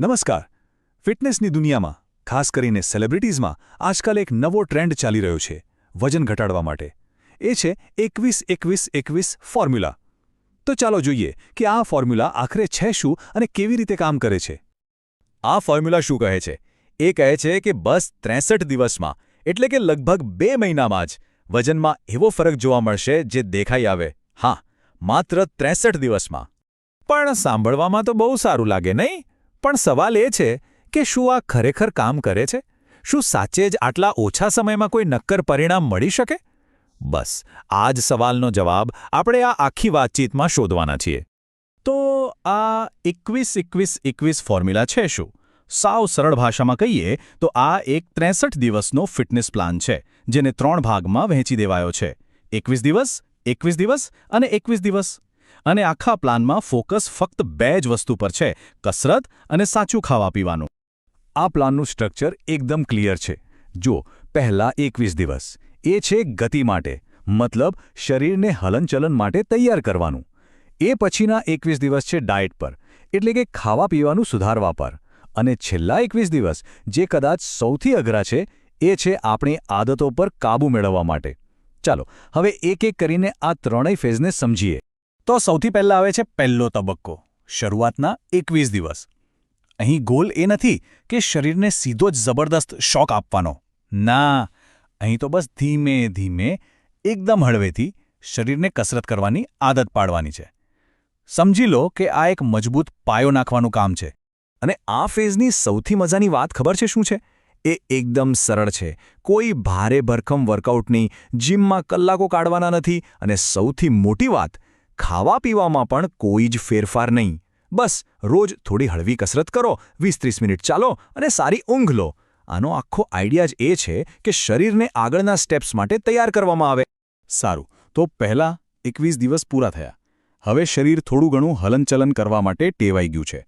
નમસ્કાર. ફિટનેસની દુનિયામાં, ખાસ કરીને સેલિબ્રિટીઝમાં, આજકાલ એક નવો ટ્રેન્ડ ચાલી રહ્યો છે, વજન ઘટાડવા માટે. એ છે એકવીસ એકવીસ એકવીસ ફોર્મ્યુલા. તો ચાલો જોઈએ કે આ ફોર્મ્યુલા આખરે છે શું અને કેવી રીતે કામ કરે છે? આ ફોર્મ્યુલા શું કહે છે? એ કહે છે કે બસ ત્રેસઠ દિવસમાં, એટલે કે લગભગ બે મહિનામાં જ, વજનમાં એવો ફરક જોવા મળશે જે દેખાઈ આવે. હા, માત્ર ત્રેસઠ દિવસમાં. પણ સાંભળવામાં તો બહુ સારું લાગે, નહીં? પણ સવાલ એ છે કે શું આ ખરેખર કામ કરે છે? શું સાચે જ આટલા ઓછા સમયમાં કોઈ નક્કર પરિણામ મળી શકે? બસ, આ જ સવાલનો જવાબ આપણે આ આખી વાતચીતમાં શોધવાના છીએ. તો આ એકવીસ એકવીસ એકવીસ ફોર્મ્યુલા છે શું? સાવ સરળ ભાષામાં કહીએ તો આ એક ત્રેસઠ દિવસનો ફિટનેસ પ્લાન છે, જેને ત્રણ ભાગમાં વહેંચી દેવાયો છે. એકવીસ દિવસ એકવીસ દિવસ અને એકવીસ દિવસ. અને આખા પ્લાનમાં ફોકસ ફક્ત બે જ વસ્તુ પર છે, કસરત અને સાચું ખાવા પીવાનું. આ પ્લાનનું સ્ટ્રક્ચર એકદમ ક્લિયર છે. જો પહેલા એકવીસ દિવસ. એ છે ગતિ માટે, મતલબ શરીરને હલનચલન માટે તૈયાર કરવાનું. એ પછીના એકવીસ દિવસ છે ડાયટ પર, એટલે કે ખાવા પીવાનું સુધારવા પર. અને છેલ્લા એકવીસ દિવસ, જે કદાચ સૌથી અઘરા છે, એ છે આપણી આદતો પર કાબૂ મેળવવા માટે. ચાલો, હવે એક એક કરીને આ ત્રણેય ફેઝને સમજીએ. તો સૌથી પહેલા આવે છે પહેલો તબક્કો, શરૂઆતના એકવીસ દિવસ. અહીં ગોલ એ નથી કે શરીરને સીધો જ જબરદસ્ત શોક આપવાનો. ના, અહીં તો બસ ધીમે ધીમે, એકદમ હળવેથી શરીરને કસરત કરવાની આદત પાડવાની છે. સમજી લો કે આ એક મજબૂત પાયો નાખવાનું કામ છે. અને આ ફેઝની સૌથી મજાની વાત ખબર છે શું છે? એ એકદમ સરળ છે. કોઈ ભારે ભરખમ વર્કઆઉટની જીમમાં કલાકો કાઢવાના નથી અને સૌથી મોટી વાત ખાવા પીવામાં પણ કોઈ જ ફેરફાર નહીં. બસ, રોજ થોડી હળવી કસરત કરો વીસ ત્રીસ મિનિટ ચાલો અને સારી ઊંઘ લો. આનો આખો આઈડિયા જ એ છે કે શરીરને આગળના સ્ટેપ્સ માટે તૈયાર કરવામાં આવે. સારું, તો પહેલા એકવીસ દિવસ પૂરા થયા. હવે શરીર થોડું ઘણું હલનચલન કરવા માટે ટેવાઈ ગયું છે.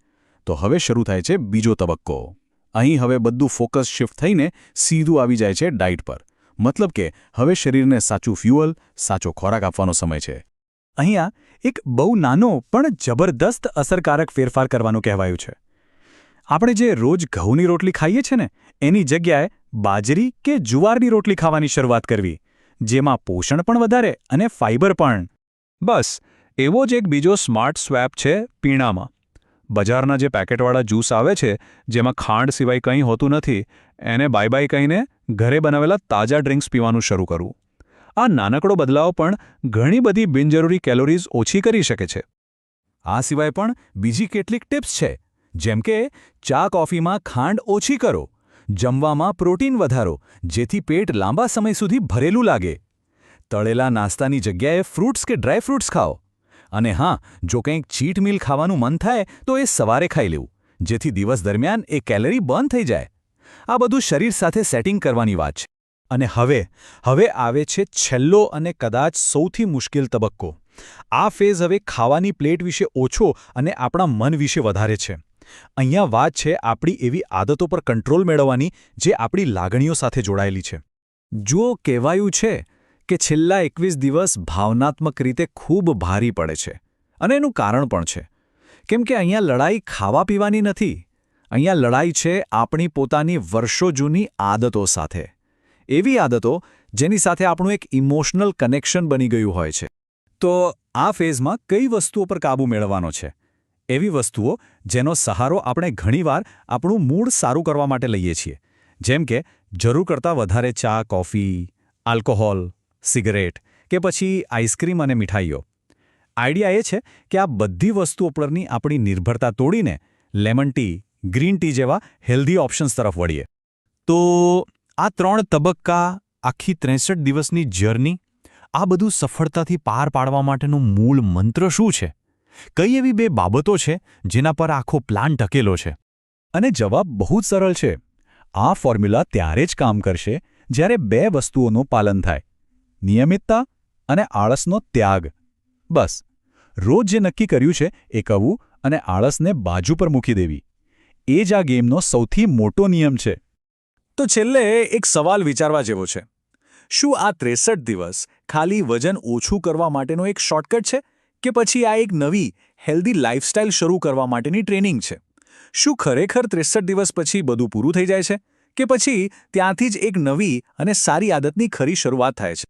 તો હવે શરૂ થાય છે બીજો તબક્કો. અહીં હવે બધું ફોકસ શિફ્ટ થઈને સીધું આવી જાય છે ડાયટ પર. મતલબ કે હવે શરીરને સાચું ફ્યુઅલ, સાચો ખોરાક આપવાનો સમય છે. અહીંયા એક બહુ નાનો પણ જબરદસ્ત અસરકારક ફેરફાર કરવાનું કહેવાયું છે. આપણે જે રોજ ઘઉંની રોટલી ખાઈએ છીએ ને, એની જગ્યાએ બાજરી કે જુવારની રોટલી ખાવાની શરૂઆત કરવી, જેમાં પોષણ પણ વધારે અને ફાઇબર પણ. બસ, એવો જ એક બીજો સ્માર્ટ સ્વેપ છે પીણામાં. બજારના જે પેકેટવાળા જ્યુસ આવે છે, જેમાં ખાંડ સિવાય કંઈ હોતું નથી, એને બાય બાય કહીને ઘરે બનાવેલા તાજા ડ્રિંક્સ પીવાનું શરૂ કરવું. આ નાનકડો બદલાવ પણ ઘણી બધી બિનજરૂરી કેલોરીઝ ઓછી કરી શકે છે. આ સિવાય પણ બીજી કેટલીક ટિપ્સ છે, જેમ કે ચા કોફીમાં ખાંડ ઓછી કરો, જમવામાં પ્રોટીન વધારો, જેથી પેટ લાંબા સમય સુધી ભરેલું લાગે. તળેલા નાસ્તાની જગ્યાએ ફ્રૂટ્સ કે ડ્રાયફ્રૂટ્સ ખાઓ. અને હા, જો કંઈક ચીટ મીલ ખાવાનું મન થાય, તો એ સવારે ખાઈ લેવું, જેથી દિવસ દરમિયાન એ કેલરી બંધ થઈ જાય. આ બધું શરીર સાથે સેટિંગ કરવાની વાત છે. અને હવે હવે આવે છે છેલ્લો અને કદાચ સૌથી મુશ્કેલ તબક્કો. આ ફેઝ હવે ખાવાની પ્લેટ વિશે ઓછો અને આપણા મન વિશે વધારે છે. અહીંયા વાત છે આપણી એવી આદતો પર કંટ્રોલ મેળવવાની જે આપણી લાગણીઓ સાથે જોડાયેલી છે. જુઓ, કહેવાયું છે કે છેલ્લા એકવીસ દિવસ ભાવનાત્મક રીતે ખૂબ ભારી પડે છે. અને એનું કારણ પણ છે. કેમ કે અહીંયા લડાઈ ખાવા પીવાની નથી. અહીંયા લડાઈ છે આપણી પોતાની વર્ષો જૂની આદતો સાથે. એવી આદતો જેની સાથે આપણું એક ઇમોશનલ કનેક્શન બની ગયું હોય છે. તો આ ફેઝમાં કઈ વસ્તુઓ પર કાબૂ મેળવવાનો છે? એવી વસ્તુઓ જેનો સહારો આપણે ઘણીવાર આપણું મૂડ સારું કરવા માટે લઈએ છીએ. જેમ કે જરૂર કરતાં વધારે ચા, કોફી, આલ્કોહોલ, સિગરેટ કે પછી આઈસ્ક્રીમ અને મીઠાઈઓ. આઈડિયા એ છે કે આ બધી વસ્તુઓ પરની આપણી નિર્ભરતા તોડીને લેમન ટી, ગ્રીન ટી જેવા હેલ્ધી ઓપ્શન્સ તરફ વળીએ. તો આ ત્રણ તબક્કા આખી ત્રેસઠ દિવસની જર્ની, આ બધું સફળતાથી પાર પાડવા માટેનું મૂળ મંત્ર શું છે? કઈ એવી બે બાબતો છે જેના પર આખો પ્લાન ટકેલો છે? અને જવાબ બહુ જ સરળ છે. આ ફોર્મ્યુલા ત્યારે જ કામ કરશે જ્યારે બે વસ્તુઓનું પાલન થાય. નિયમિતતા અને આળસનો ત્યાગ. બસ. રોજ જે નક્કી કર્યું છે એ કહવું અને આળસને બાજુ પર મૂકી દેવી. એ જ આ ગેમનો સૌથી મોટો નિયમ છે. તો છેલ્લે એક સવાલ વિચારવા જેવો છે. શું આ ત્રેસઠ દિવસ ખાલી વજન ઓછું કરવા માટેનો એક શોર્ટકટ છે કે પછી આ એક નવી, હેલ્ધી લાઇફસ્ટાઇલ શરૂ કરવા માટેની ટ્રેનિંગ છે? શું ખરેખર ત્રેસઠ દિવસ પછી બધું પૂરું થઈ જાય છે? કે પછી ત્યાંથી જ એક નવી અને સારી આદતની ખરી શરૂઆત થાય છે?